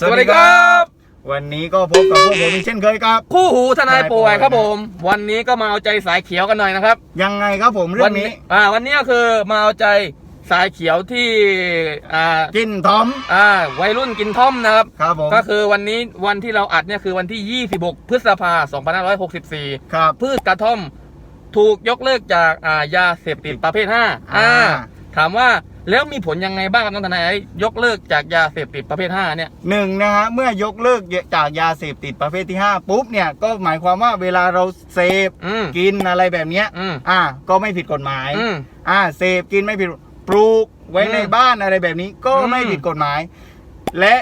สวัสดีครับ วันนี้ก็พบกับพวกผมอีกเช่นเคยครับ คู่หูทนายป่วยทนายป่วยครับผม วันนี้ก็มาเอาใจสายเขียวกันหน่อยนะครับ ยังไงครับผมเรื่วัองนี้อ่า วันนี้ก็คือมาเอาใจสายเขียวที่อ่ากินทอมอ่าวัยรุ่นกินท่อมนะครับ ครับผมก็คือวันนี้วันที่เราอัดเนี่ยคือวันที่ 26 พฤษภา2564 ครับ พืชกระท่อม ถูกยกเลิกจากอ่ายาเสพติดประเภท5อ่าอ่า ถามว่า แล้วมีผลยังไงบ้างครับน้องทนายยกเลิกจากยาเสพติดประเภท5เนี่ย หนึ่งนะฮะเมื่อยกเลิกจากยาเสพติดประเภทที่ 5 ปุ๊บเนี่ยก็หมายความว่าเวลาเราเสพอืมกินอะไรแบบเนี้ยอืม อ่า ก็ไม่ผิดกฎหมาย อืม อ่าเสพกินไม่ผิดปลูกไว้อืมในบ้านอะไรแบบนี้ก็อืมไม่ผิดกฎหมาย และ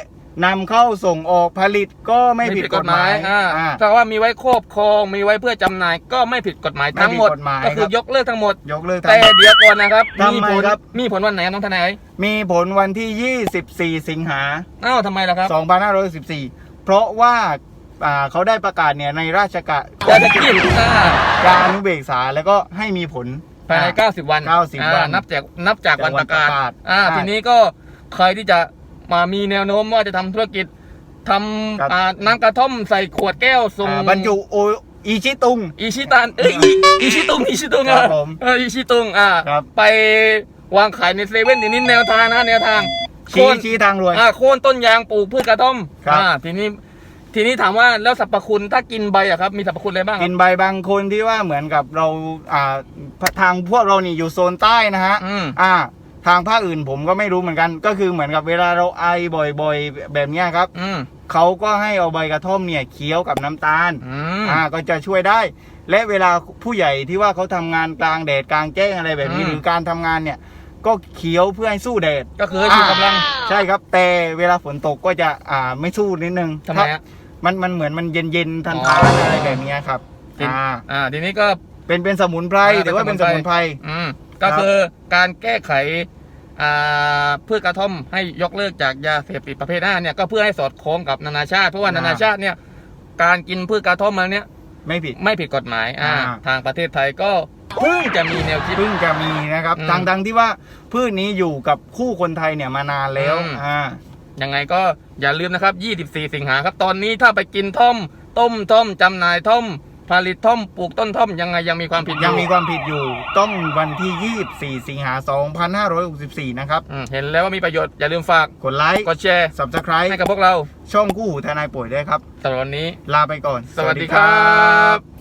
นำเข้าส่งออกผลิตก็ไม่ผิดกฎหมายอ่าอ่า ถ้าว่ามีไว้ครอบครองมีไว้เพื่อจำหน่ายก็ไม่ผิดกฎหมายทั้งหมดไม่ผิดกฎหมายก็คืครัอบยกเลิกทั้งหมด ยกเลิกแต่ทั้งหมดเดี๋ยวก่อนนะครับทำไมมีผลครับ มีผลวันไหนครับน้องทนายมีผลวันที่ 24 สิงหา อ้าวทำไมล่ะครับ2514 เพราะว่าอ่าเขาได้ประกาศเนี่ยในราชกะจะจะกินอ่าการอนุเบกษาแล้วก็ให้มีผล ภายในอ่า90 วัน90อ่าวันนับจากนับจากวันประกาศจากวันประกาศอ่าใช่ ทีนี้ก็ใครที่จะ มามีแนวโน้มว่าจะทำธุรกิจทครับำอ่าน้ำกระท่อมใส่ขวดแก้วส่ง อ่าบรรจุโออิชิตุง อิชิตันเอ้ยอิอิชิตุงอิชิตุงครับอะผมเอออิชิตุงอ่าครับ ไปวางขายในเซเว่นทีนี้แนวทางนะแนวทางโค่ชี้นชี้ทางรวย อ่าโค่นต้นยางปลูกพืชกระท่อมครับ อ่าทีนี้ทีนี้ถามว่าแล้วสรรพคุณถ้ากินใบอะครับมีสรรพคุณอะไรบ้างคกิรับนใบบางคนที่ว่าเหมือนกับเราอ่าทางพวกเรานี่อยู่โซนใต้นะฮะ อืม อ่า ทางภาคอื่นผมก็ไม่รู้เหมือนกัน ก็คือเหมือนกับเวลาเราไอบ่อยๆ แบบเนี้ยครับอืมเขาก็ให้เอาใบกระท่อมเนี่ยเคี้ยวกับน้ำตาลอืม อ่าก็จะช่วยได้ และเวลาผู้ใหญ่ที่ว่าเขาทำงานกลางแดดกลางแจ้งอะไรแบบนี้อืม หรือการทำงานเนี่ย ก็เคี้ยวเพื่อให้สู้แดด ก็คือให้ชูกำลังใช่ครับ แต่เวลาฝนตกก็จะอ่าไม่สู้นิดนึงทำไมฮะ มันมันเหมือนมันเย็นเย็นๆทันอ๋ทาอนอะไรแบบเนี้ยครับกินอ่า อ่าทีนี้ก็ เป็นเป็นสมุนไพรอ่าหรือว่าเป็นสเป็นสมุมุนนไพไพร ร อืม ก็คือการแก้ไขอ่าพืชกระท่อมให้ยกเลิกจากยาเสพติดประเภทห้าเนี่ยก็เพื่อให้สอดคล้องกับนานาชาติเพราะว่าอ่านานาชาติเนี่ยการกินพืชกระท่อมมาเนี่ยไม่ผิดไม่ผิดกฎหมายอ่าอ่าทางประเทศไทยก็เพิ่งจะมีแนวคิดเพิ่งจะมีนะครับอืมทางดังที่ว่าพืชนี้อยู่กับคู่คนไทยเนี่ยมานานแล้วอืมอ่ายังไงก็อย่าลืมนะครับ 24 สิงหาครับตอนนี้ถ้าไปกินท่อม ต้มท่อมจำหน่ายท่อม ผลิตท่อมปลูกต้นท่อมยังไงยังมีความผิดอยังมีความผิดอยู่ต้องวันที่ 24 สิงหา2564 นะครับ อืมเห็นแล้วว่ามีประโยชน์อย่าลืมฝากกดไลค์กดแชร์ subscribe ให้กับพวกเราช่องกู้หูทนายป่วยด้วยครับ สำหรับวันนี้ ลาไปก่อน สวัสดีครับ